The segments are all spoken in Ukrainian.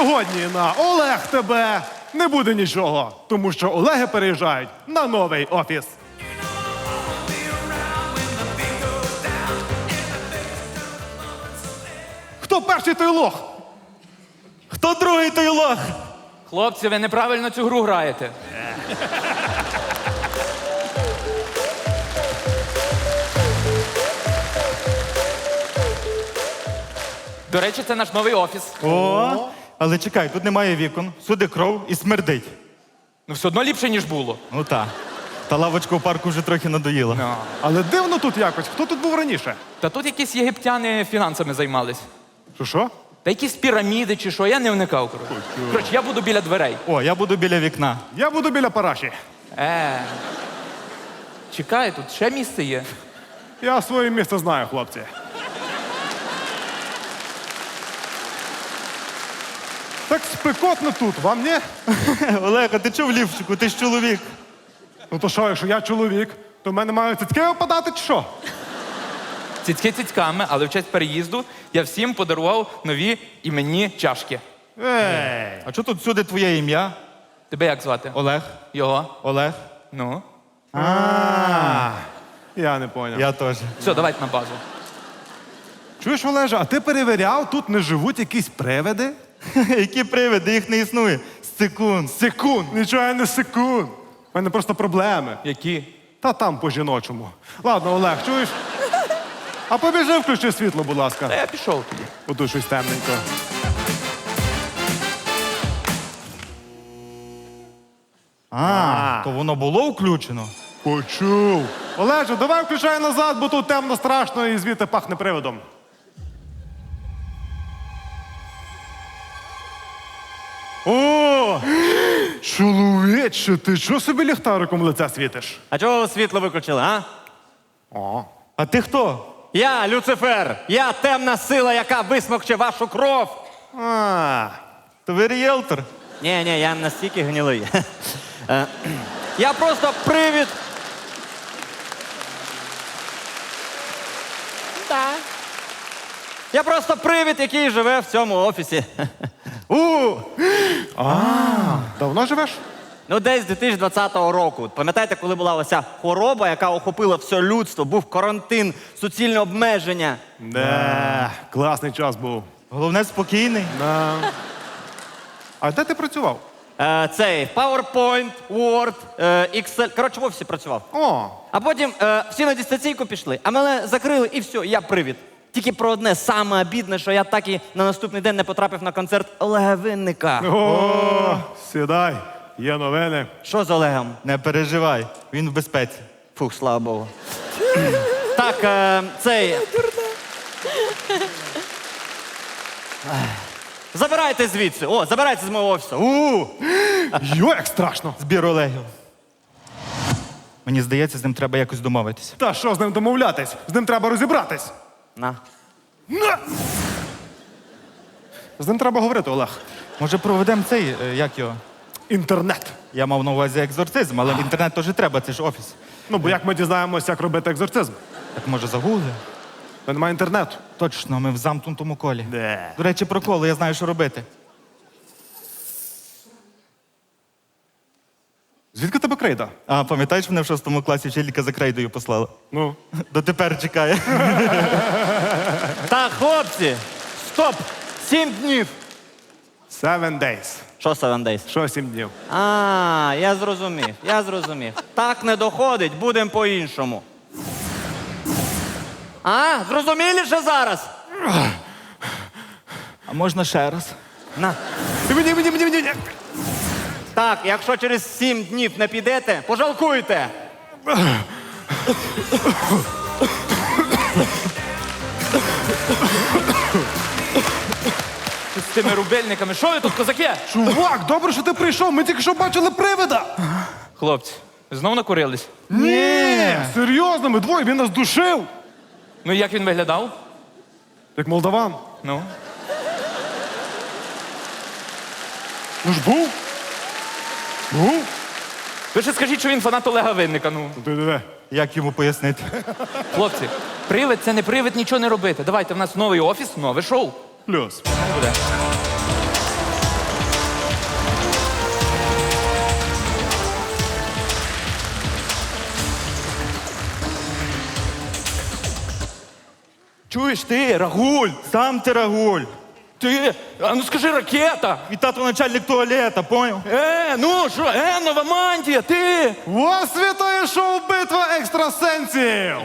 Сьогодні на Олег тебе не буде нічого, тому що Олеги переїжджають на новий офіс. Хто перший той лох? Хто другий той лох? Хлопці, ви неправильно цю гру граєте. До речі, це наш новий офіс. О, але чекай, тут немає вікон, сюди кров і смердить. Ну, все одно ліпше, ніж було. Ну так. Та лавочка у парку вже трохи надоїла. Ну. Але дивно тут якось. Хто тут був раніше? Та тут якісь єгиптяни фінансами займались. Що що? Та якісь піраміди чи що, я не вникав. Коротше, Коротше, я буду біля дверей. О, я буду біля вікна. Я буду біля параші. Е. Чекай, тут ще місце є. Я своє місце знаю, хлопці. Так спекотно тут, вам ні? Олег, а ти чого в лівчику? Ти ж чоловік. Ну то що, якщо я чоловік, то в мене мають цитки випадати чи що? Цицьки цицьками, але в честь переїзду я всім подарував нові іменні чашки. Ей! А чого тут всюди твоє ім'я? Тебе як звати? Олег? Його? Олег? Ну. А, я не поняв. Я теж. Все, давайте на базу. Чуєш, Олеже, а ти перевіряв, тут не живуть якісь привиди? Які привиди, їх не існує. Секунд. Секунд! Нічого я не секунд. У мене просто проблеми. Які? Та там по-жіночому. Ладно, Олег, чуєш? А побіжи, включи світло, будь Та ласка. я пішов тоді. Ото щось темненько. А, то воно було включено? Почув. Олеже, давай включай назад, бо тут темно страшно і звідти пахне приводом. О! Чоловіче, ти чого собі ліхтариком в лице світиш? А чого ви світло виключили, а? О. А ти хто? Я Люцифер. Я темна сила, яка висмокче вашу кров. А, То ви рієлтор? Ні, ні, я настільки гнилий. Е, Я просто привід. Так. Я просто привід, який живе в цьому офісі. У! давно живеш? Ну, десь з 2020 року. Пам'ятаєте, коли була оця хвороба, яка охопила все людство, був карантин, суцільне обмеження. Не, класний час був. Головне спокійний. На. А де ти працював? Е, цей PowerPoint, Word, е, Excel. Коротше, в офісі працював. О, А потім е, всі на дистанційку пішли, а мене закрили і все, я привід. Тільки про одне саме обідне, що я так і на наступний день не потрапив на концерт Олега Винника. о, сідай, є новини. Що з Олегом? Не переживай, він в безпеці. Фух, слава Богу. так, е, цей. Забирайте звідси. О, забирайте з мого офісу. У! Йо, як страшно. Збір Олегів. Мені здається, з ним треба якось домовитися. Та що з ним домовлятись? З ним треба розібратись. На. На! З ним треба говорити, Олег. Може, проведемо цей, е, як його? Інтернет. Я мав на увазі екзорцизм, але інтернет теж треба, це ж офіс. Ну, бо як ми дізнаємося, як робити екзорцизм? Так може загугли? Та немає інтернету. Точно, ми в замкнутому колі. Де? До речі, про коло, я знаю, що робити. Звідки тебе крейда? А пам'ятаєш, мене в шостому класі вчителька за крейдою послала? Ну. Дотепер чекає. Так, хлопці, стоп! Сім днів. Seven days. Що Seven Days? Що сім днів? А, я зрозумів, я зрозумів. Так не доходить, будемо по-іншому. А, зрозуміліше зараз? А можна ще раз? На. Мені, мені, мені, мені. Так, якщо через сім днів не підете, пожалкуйте. З цими рубельниками. Що ви тут, козаки? Чувак, добре, що ти прийшов. Ми тільки що бачили привида. Хлопці, знов накурились. Ні, серйозно, ми двоє, він нас душив. Ну і як він виглядав? Як молдаван. Ну. Ну ж був. Ну? Ви ще скажіть, що він фанат Олега Винника. Ну, Як йому пояснити? хлопці, привид це не привид, нічого не робити. Давайте в нас новий офіс, нове шоу. Плюс. Буде. Чуєш ти, Рагуль? Сам ти Рагуль. Ти, а ну скажи ракета. І тато начальник туалета, поняв? Е, ну що, е, нова мантія, ти. Вас вітає шоу Битва екстрасенсів!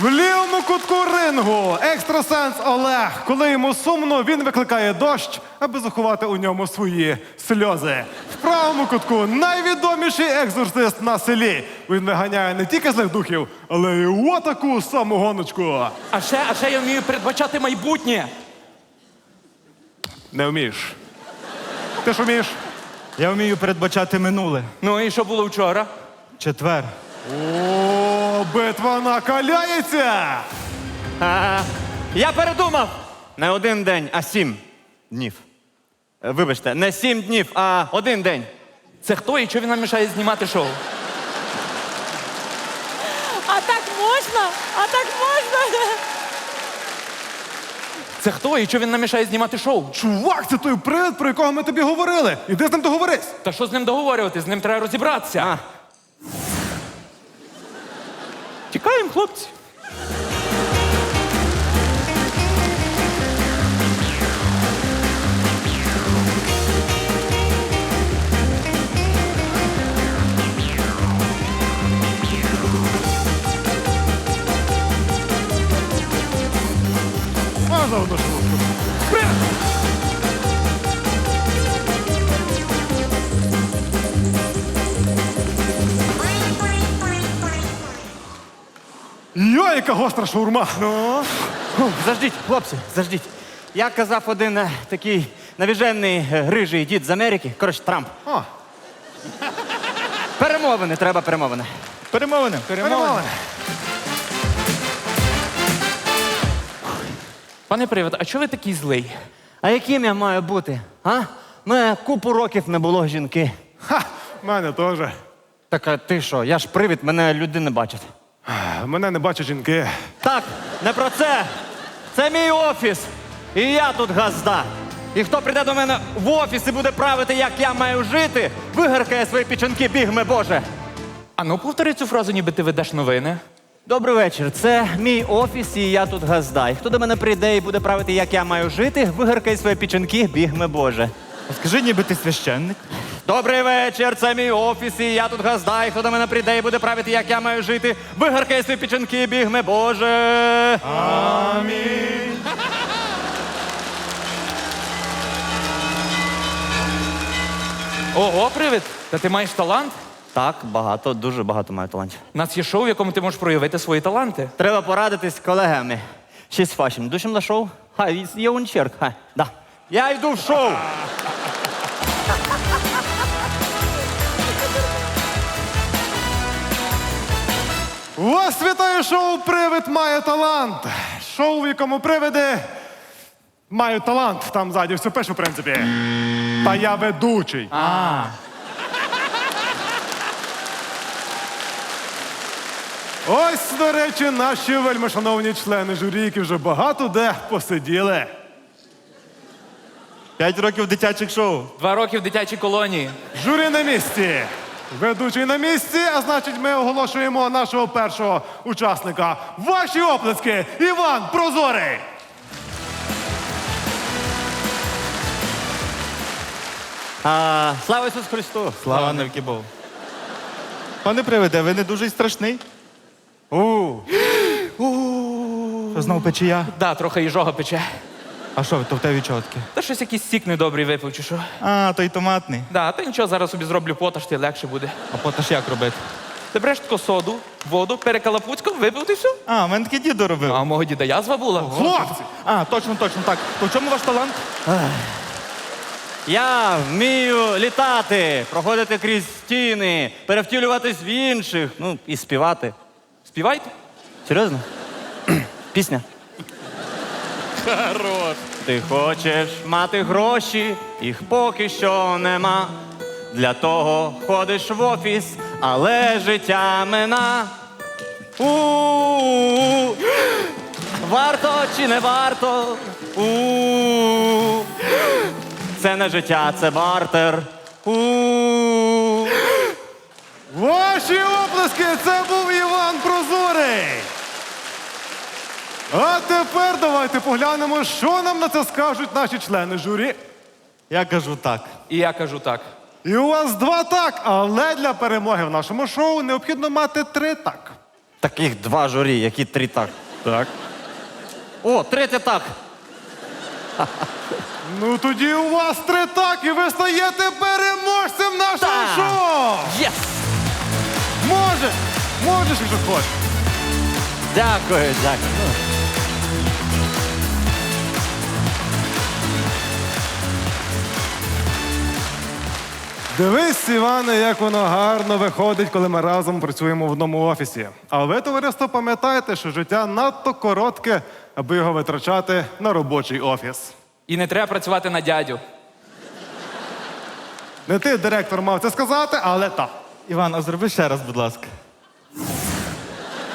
В лівому кутку рингу екстрасенс Олег. Коли йому сумно, він викликає дощ, аби заховати у ньому свої сльози. Правому кутку найвідоміший екзорцист на селі. Він виганяє не тільки злих духів, але й отаку самогоночку. А ще, а ще я вмію передбачати майбутнє. Не вмієш. Ти ж вмієш? Я вмію передбачати минуле. Ну і що було вчора? Четвер. О, битва накаляється! Ага. Я передумав. Не один день, а сім днів. Е, Вибачте, не сім днів, а один день. Це хто і що він нам мішає знімати шоу? А так можна? А так можна? Це хто і що він нам мішає знімати шоу? Чувак, це той привид, про якого ми тобі говорили. Іди з ним договорись. Та що з ним договорювати? З ним треба розібратися. А. Тікаємо, хлопці. Йо, яка гостра шаурма. Ну. Заждіть, хлопці, заждіть. Як казав один е, такий навіжений е, грижий дід з Америки, коротше, Трамп. О, Перемовини, треба перемовини. Перемовини. перемовини. Пане привид, а чого ви такий злий? А яким я маю бути? А? Мене купу років не було жінки. Ха, мене теж. Так а ти що? Я ж привід, мене люди не бачать. Мене не бачать жінки. Так, не про це. Це мій офіс. І я тут газда. І хто прийде до мене в офіс і буде правити, як я маю жити, вигаркає свої пічанки, бігме Боже. А ну повтори цю фразу, ніби ти ведеш новини. Добрий вечір. Це мій офіс, і я тут газда. І хто до мене прийде і буде правити, як я маю жити, вигаркає свої пічанки, бігме Боже. Скажи, ніби ти священник. Добрий вечір, це мій офіс, і я тут газда. І хто до мене прийде і буде правити, як я маю жити, вигаркає свої пічанки, бігме Боже. Ого, привид, та ти маєш талант? Так, багато, дуже багато маю талантів. У нас є шоу, в якому ти можеш проявити свої таланти. Треба порадитись з колегами. She's fashion. Душим на шоу? Хай, є унчерк. Хай, да. Я йду в шоу. Вітає шоу Привид має талант. Шоу, в якому привиди мають талант. Там ззаді все пише, в принципі. Та я ведучий. Ось, до речі, наші вельмишановні члени журі, які вже багато де посиділи. П'ять років дитячих шоу. Два роки в дитячій колонії. Журі на місці. Ведучий на місці, а значить, ми оголошуємо нашого першого учасника. Ваші оплески! Іван Прозорий! А, слава Ісусу Христу! Слава навіки Богу. Пане привиде, ви не дуже й страшний. У, Що знов печія? Да, трохи їжога пече. А що, то в тебе чого? Та щось якийсь сік недобрий випив, чи що? А, той томатний. Да, та нічого, зараз собі зроблю поташ, ти легше буде. А поташ як робити? Ти береш таку соду, воду, перекалапуцькав, випив ти все. А, в мене таке дідо робив. А у мого діда язва була. Хлопці! А, точно, точно, так. То в чому ваш талант? я вмію літати, проходити крізь стіни, перевтілюватись в інших, ну і співати. Співайте. Серйозно? Пісня. Хорош. Ти хочеш мати гроші, їх поки що нема. Для того ходиш в офіс, але життя мина. У-у-у. Варто чи не варто? У-у-у. Це не життя, це бартер. У-у-у. Ваші оплески! Це був Іван Прозорий! А тепер давайте поглянемо, що нам на це скажуть наші члени журі. Я кажу так. І я кажу так. І у вас два так, але для перемоги в нашому шоу необхідно мати три так. Таких два журі, які три так. Так. О, третє так. Ну тоді у вас три так, і ви стаєте переможцем нашого Так. шоу! Єс! Може, можеш, якщо хочеш. Дякую, дякую. Дивись, Іване, як воно гарно виходить, коли ми разом працюємо в одному офісі. А ви, товариство, пам'ятаєте, що життя надто коротке, аби його витрачати на робочий офіс. І не треба працювати на дядю. Не ти, директор, мав це сказати, але так. Іван, а зроби ще раз, будь ласка.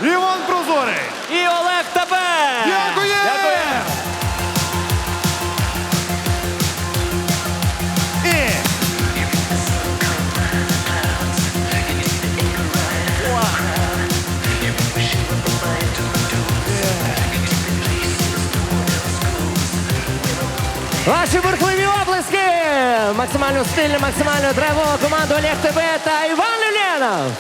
Іван Прозорий! І Олег тебе! Дякую! Ваші бурхливі облески! Максимально стильно, максимально драйвова команда Олег ТБ та Іван Люленов!